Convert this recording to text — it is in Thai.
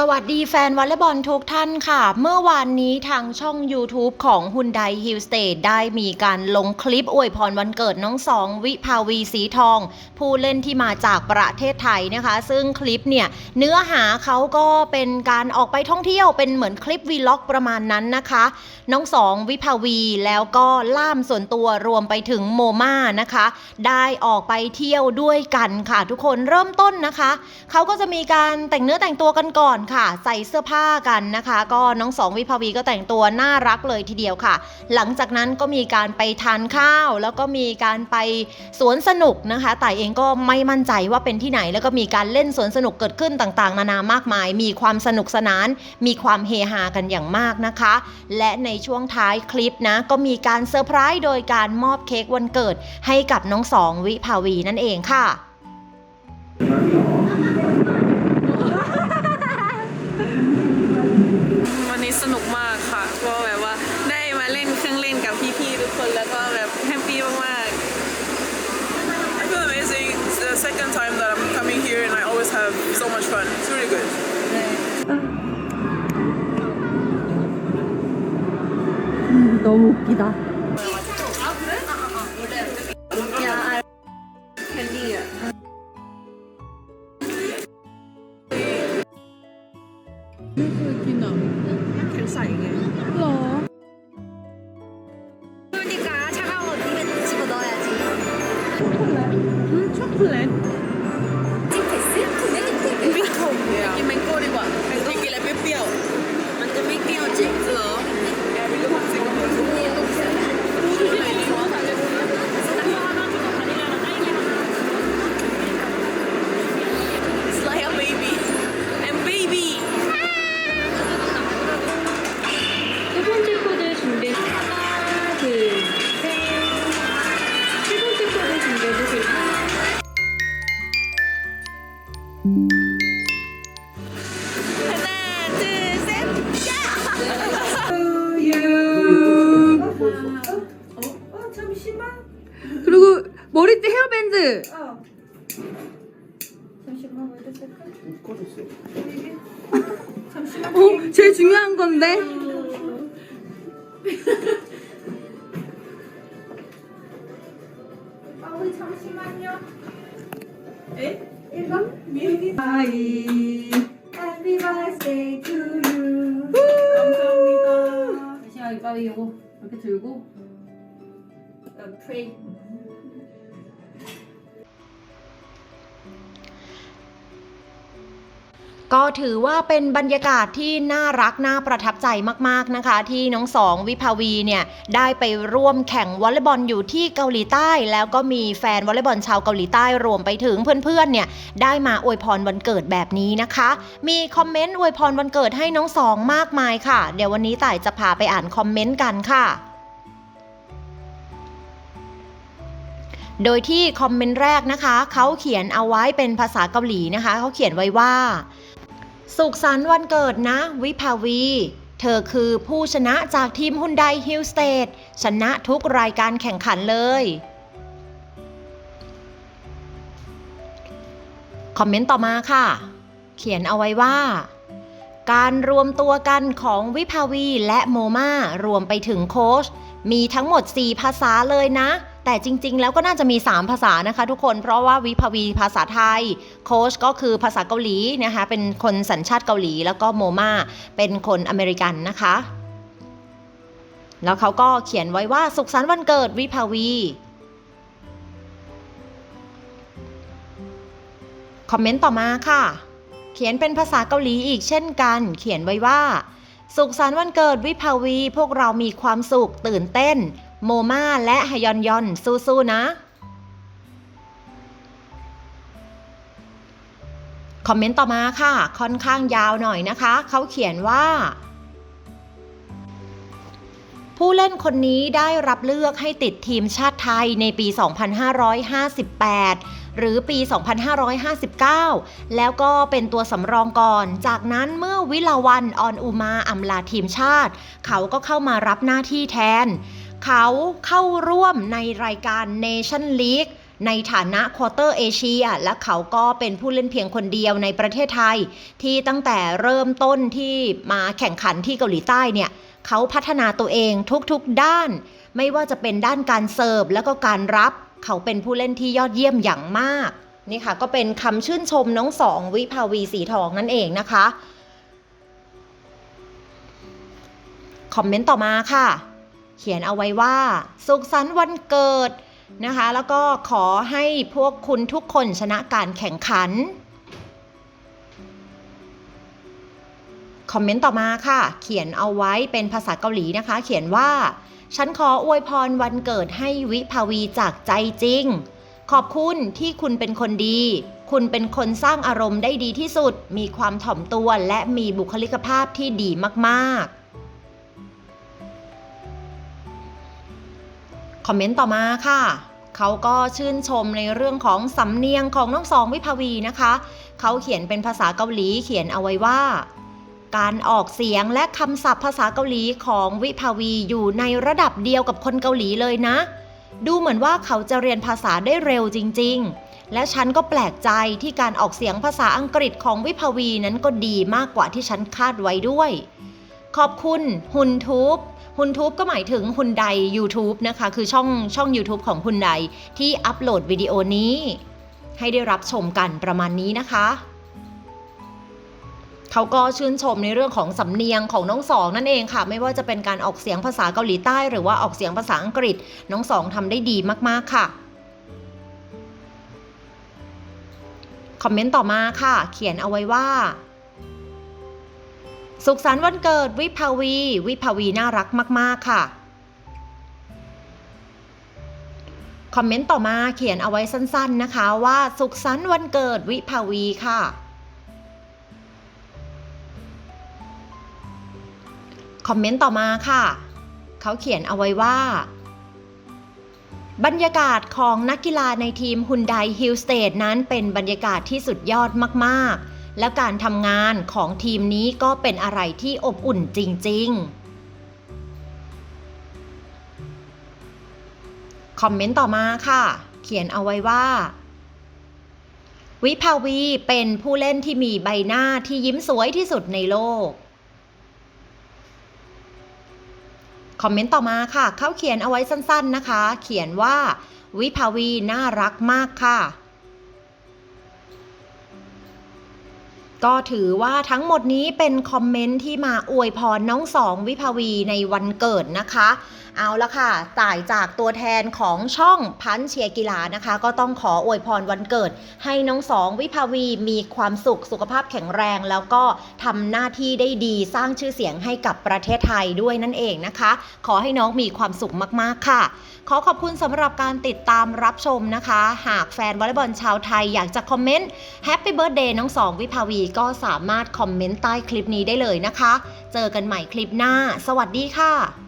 สวัสดีแฟนวอลเลย์บอลทุกท่านค่ะ เมื่อวานนี้ทางช่อง YouTube ของ Hyundai Hill State ได้มีการลงคลิปอวยพรวันเกิดน้องสองวิภาวีสีทอง ผู้เล่นที่มาจากประเทศไทยนะคะ ซึ่งคลิปเนี่ยเนื้อหาเขาก็เป็นการออกไปท่องเที่ยวเป็นเหมือนคลิปวีล็อกประมาณนั้นนะคะ น้องสองวิภาวีแล้วก็ล่ามส่วนตัวรวมไปถึงโมมานะคะ ได้ออกไปเที่ยวด้วยกันค่ะ ทุกคนเริ่มต้นนะคะเขาก็จะมีการแต่งเนื้อแต่งตัวกันก่อนค่ะใส่เสื้อผ้ากันนะคะ ก็น้องสองวิภาวีก็แต่งตัวน่ารักเลยทีเดียวค่ะ หลังจากนั้นก็มีการไปทานข้าว แล้วก็มีการไปสวนสนุกนะคะแต่เองก็ไม่มั่นใจว่าเป็นที่ไหน แล้วก็มีการเล่นสวนสนุกเกิดขึ้นต่างๆ นานามากมาย มีความสนุกสนาน มีความเฮฮากันอย่างมากนะคะ และในช่วงท้ายคลิปนะก็มีการเซอร์ไพรส์โดยการมอบเค้กวันเกิดให้กับน้องสองวิภาวีนั่นเองค่ะ 읽어야지. 음, 너무 웃기다. 야, 캔디. 결사 그럼. 그러니까 차가운 옷 입에 집어 넣어야지. 초콜릿? 초콜릿. 핸드. 어. 잠시만 왜 이렇게 셀까? 못 꺼졌어. 잠시만. 어, 제일 중요한 건데. 아 우리 잠시만요. 에? 1번 미리 아이. Happy birthday to you. 감사합니다. 다시 하기 빨리 이거 이렇게 들고. 어, 프레이. ก็ถือว่าเป็นบรรยากาศที่น่ารักน่าประทับใจมากๆนะคะ ที่น้องสองวิภาวีเนี่ยได้ไปร่วมแข่งวอลเลย์บอลอยู่ที่เกาหลีใต้ แล้วก็มีแฟนวอลเลย์บอลชาวเกาหลีใต้รวมไปถึงเพื่อนๆเนี่ยได้มาอวยพรวันเกิดแบบนี้นะคะ มีคอมเมนต์อวยพรวันเกิดให้น้องสองมากมายค่ะ เดี๋ยววันนี้ต่ายจะพาไปอ่านคอมเมนต์กันค่ะโดยที่คอมเมนต์แรกนะคะ เขาเขียนเอาไว้เป็นภาษาเกาหลีนะคะ เขาเขียนไว้ว่า สุขสันต์วันเกิดนะ วิภาวี เธอคือผู้ชนะจากทีมฮุนไดฮิลสเตทชนะทุกรายการแข่งขันเลย คอมเมนต์ต่อมาค่ะ เขียนเอาไว้ว่า การรวมตัวกันของวิภาวีและโมมารวมไปถึงโค้ชมีทั้งหมด 4 ภาษาเลยนะ แต่จริง ๆ แล้วก็น่าจะมี 3 ภาษานะคะ ทุกคนเพราะว่าวิภาวีภาษาไทย โค้ชก็คือภาษาเกาหลีนะคะ เป็นคนสัญชาติเกาหลี แล้วก็โมมาเป็นคนอเมริกันนะคะ แล้วเขาก็เขียนไว้ว่าสุขสันต์วันเกิดวิภาวี คอมเมนต์ต่อมาค่ะ เขียนเป็นภาษาเกาหลีอีกเช่นกัน เขียนไว้ว่า สุขสันต์วันเกิดวิภาวี พวกเรามีความสุขตื่นเต้น โมมาและฮยอนยอนสู้ๆนะ คอมเมนต์ต่อมาค่ะ ค่อนข้างยาวหน่อยนะคะ เขาเขียนว่า ผู้เล่นคนนี้ได้รับเลือกให้ติดทีมชาติไทยในปี 2558หรือปี 2559 แล้วก็เป็นตัวสำรองก่อน จากนั้นเมื่อวิลาวันออนอุมาอำลาทีมชาติ เขาก็เข้ามารับหน้าที่แทน เขาเข้าร่วมในรายการ Nation League ในฐานะควอเตอร์เอเชียและเขาก็เป็นผู้เล่นเพียงคนเดียวในประเทศไทย ที่ตั้งแต่เริ่มต้นที่มาแข่งขันที่เกาหลีใต้เนี่ยเขาพัฒนาตัวเองทุกๆด้าน ไม่ว่าจะเป็นด้านการเสิร์ฟแล้วก็การรับ เขาเป็นผู้เล่นที่ยอดเยี่ยมอย่างมาก นี่ค่ะก็เป็นคำชื่นชมน้องสองวิภาวีสีทองนั่นเองนะคะ คอมเมนต์ต่อมาค่ะ เขียนเอาไว้ว่า สุขสันต์วันเกิดนะคะ แล้วก็ขอให้พวกคุณทุกคนชนะการแข่งขัน คอมเมนต์ต่อมาค่ะ เขียนเอาไว้เป็นภาษาเกาหลีนะคะ เขียนว่า ฉันขออวยพรวันเกิดให้วิภาวีจากใจจริง ขอบคุณที่คุณเป็นคนดี คุณเป็นคนสร้างอารมณ์ได้ดีที่สุด มีความถ่อมตัวและมีบุคลิกภาพที่ดีมากๆ คอมเมนต์ต่อมาค่ะ เขาก็ชื่นชมในเรื่องของสำเนียงของน้องสองวิภาวีนะคะ เขาเขียนเป็นภาษาเกาหลีเขียนเอาไว้ว่า การออกเสียงและคำศัพท์ภาษาเกาหลีของวิภาวีอยู่ในระดับเดียวกับคนเกาหลีเลยนะ ดูเหมือนว่าเขาจะเรียนภาษาได้เร็วจริง ๆและฉันก็แปลกใจที่การออกเสียงภาษาอังกฤษของวิภาวีนั้นก็ดีมากกว่าที่ฉันคาดไว้ด้วย ขอบคุณฮุนทูบ ฮุนทูบก็หมายถึงฮุนได YouTube นะคะ คือช่องช่อง YouTube ของฮุนไดที่อัปโหลดวิดีโอนี้ ให้ได้รับชมกันประมาณนี้นะคะเขาก็ชื่นชมในเรื่องของสำเนียงของน้องสองนั่นเองค่ะ ไม่ว่าจะเป็นการออกเสียงภาษาเกาหลีใต้ หรือว่าออกเสียงภาษาอังกฤษ น้องสองทำได้ดีมาก ๆ ค่ะ คอมเมนต์ต่อมาค่ะ เขียนเอาไว้ว่า สุขสันต์วันเกิดวิภาวี วิภาวีน่ารักมาก ๆ ค่ะ คอมเมนต์ต่อมาเขียนเอาไว้สั้น ๆ นะคะว่าสุขสันต์วันเกิดวิภาวีค่ะ คอมเมนต์ต่อมาค่ะ เขาเขียนเอาไว้ว่า บรรยากาศของนักกีฬาในทีมฮุนไดฮิลสเตดนั้นเป็นบรรยากาศที่สุดยอดมาก ๆ และการทำงานของทีมนี้ก็เป็นอะไรที่อบอุ่นจริง ๆคอมเมนต์ต่อมาค่ะ เขียนเอาไว้ว่า วิภาวีเป็นผู้เล่นที่มีใบหน้าที่ยิ้มสวยที่สุดในโลก คอมเมนต์ต่อมาค่ะ เขาเขียนเอาไว้สั้นๆนะคะ เขียนว่า วิภาวีน่ารักมากค่ะ ก็ถือว่าทั้งหมดนี้เป็นคอมเมนต์ที่มาอวยพรน้องสองวิภาวีในวันเกิดนะคะ เอาละค่ะต่ายจากตัวแทนของช่องพันเชียร์กีฬานะคะ ก็ต้องขออวยพรวันเกิด ให้น้องสองวิภาวีมีความสุขสุขภาพแข็งแรง แล้วก็ทำหน้าที่ได้ดีสร้างชื่อเสียงให้กับประเทศไทยด้วยนั่นเองนะคะ ขอให้น้องมีความสุขมากๆค่ะ ขอขอบคุณสำหรับการติดตามรับชมนะคะ หากแฟนวอลเลย์บอลชาวไทยอยากจะคอมเมนต์แฮปปี้เบิร์ดเดย์น้องสองวิภาวีก็สามารถคอมเมนต์ใต้คลิปนี้ได้เลยนะคะ เจอกันใหม่คลิปหน้า สวัสดีค่ะ